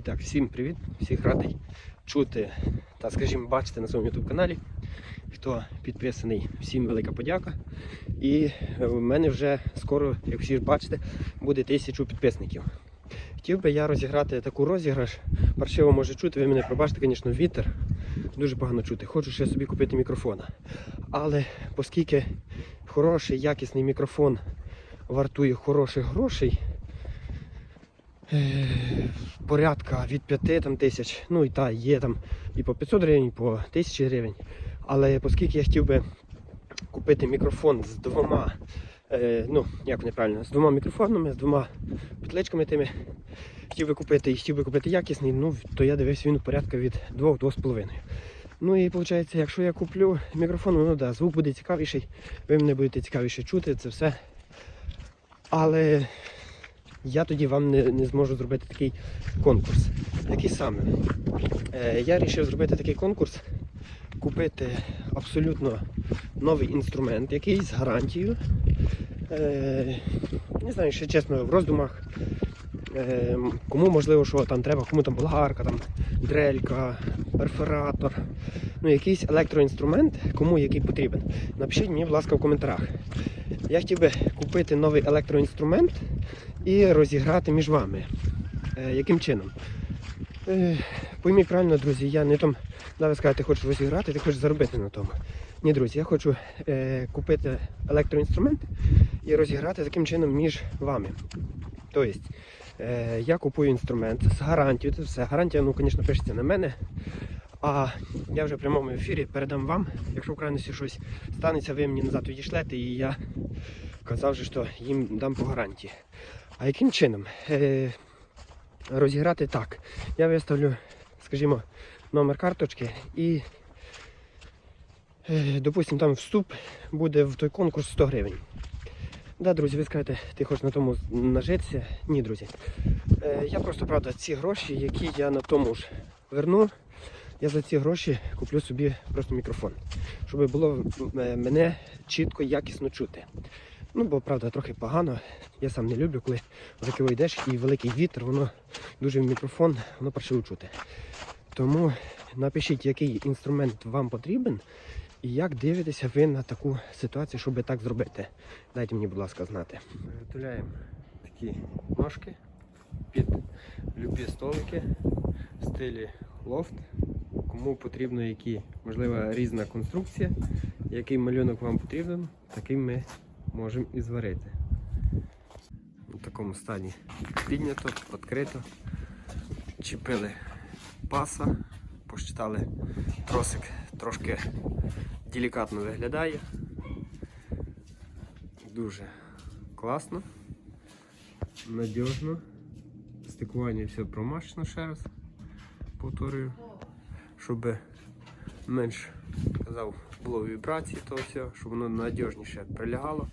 І так, всім привіт, всіх радий чути та, скажімо, бачити на своєму YouTube каналі. Хто підписаний, всім велика подяка. І е, в мене вже скоро, як всі ж бачите, буде тисячу підписників. Хотів би я розіграти таку розіграш. Паршиво може чути, ви мене пробачте, звісно, вітер. Дуже погано чути. Хочу ще собі купити мікрофона. Але оскільки хороший, якісний мікрофон вартує хороших грошей, порядка від 5 там, тисяч, ну і та є там і по 500 гривень, і по 1000 гривень. Але оскільки я хотів би купити мікрофон з двома, е, ну як неправильно, з двома мікрофонами, з двома петличками тими, хотів би купити і хотів би купити якісний, ну то я дивився він порядка від 2-2,5. Ну і виходить, якщо я куплю мікрофон, ну да, звук буде цікавіший, ви мене будете цікавіше чути, це все. Але я тоді вам не, не зможу зробити такий конкурс. Який саме? Е, я вирішив зробити такий конкурс, купити абсолютно новий інструмент, який з гарантією. Е, не знаю, ще чесно, в роздумах. Е, кому можливо, що там треба, кому там болгарка, там дрелька, перфоратор, ну якийсь електроінструмент, кому який потрібен. Напишіть мені, будь ласка, в коментарях. Я хотів би купити новий електроінструмент і розіграти між вами. Е, яким чином? Е, пойміть правильно, друзі, я не там, ви скажете, ти хочеш розіграти, ти хочеш заробити на тому. Ні, друзі, я хочу е, купити електроінструмент і розіграти таким чином між вами. Тобто, е, я купую інструмент з гарантією, це все. Гарантія, ну, звісно, пишеться на мене. А я вже в прямому ефірі передам вам, якщо в крайності щось станеться, ви мені назад відійшлете, і я казав, же, що їм дам по гарантії. А яким чином? Е, розіграти так. Я виставлю, скажімо, номер карточки і, е, допустимо, там вступ буде в той конкурс 100 гривень. Да, друзі, ви скажете, ти хочеш на тому нажитися? Ні, друзі. Е, я просто, правда, ці гроші, які я на тому ж верну, я за ці гроші куплю собі просто мікрофон, щоб було е, мене чітко, якісно чути. Ну, бо правда трохи погано. Я сам не люблю, коли таки йдеш і великий вітер, воно дуже в мікрофон, воно паршиво чути. Тому напишіть, який інструмент вам потрібен і як дивитеся ви на таку ситуацію, щоб так зробити. Дайте мені, будь ласка, знати. Виготовляємо такі ножки під любі столики в стилі лофт. Кому потрібно які, можливо, різна конструкція, який малюнок вам потрібен, такий ми можемо і зварити. У такому стані піднято, відкрито. Чіпили паса, посчитали тросик трошки делікатно виглядає. Дуже класно, надіжно. Стикування все промащено ще раз, повторюю, щоб менш казав, було вібрації, то все, щоб воно надіжніше прилягало.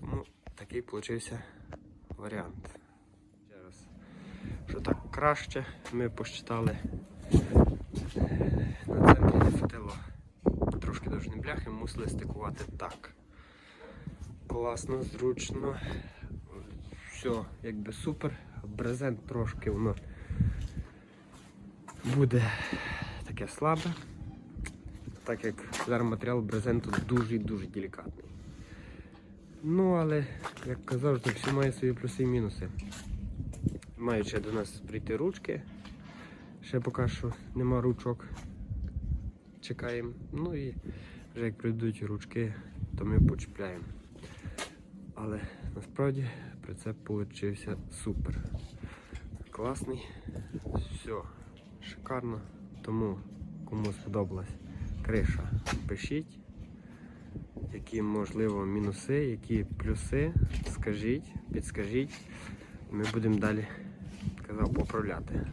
Тому такий получився варіант. Ще раз, що так краще, ми посчитали на центрі хватило трошки довжини бляхи, мусили стикувати так. Класно, зручно, все якби супер. Брезент трошки воно буде таке слабе, так як зараз матеріал брезенту дуже і дуже делікатний. Ну, але, як казав, що все має свої плюси і мінуси. Мають ще до нас прийти ручки. Ще поки що нема ручок. Чекаємо. Ну і вже як прийдуть ручки, то ми почіпляємо. Але насправді прицеп вийшов супер. Класний. Все, шикарно. Тому кому сподобалась криша, пишіть. Які можливо мінуси, які плюси, скажіть, підскажіть. Ми будемо далі казав поправляти.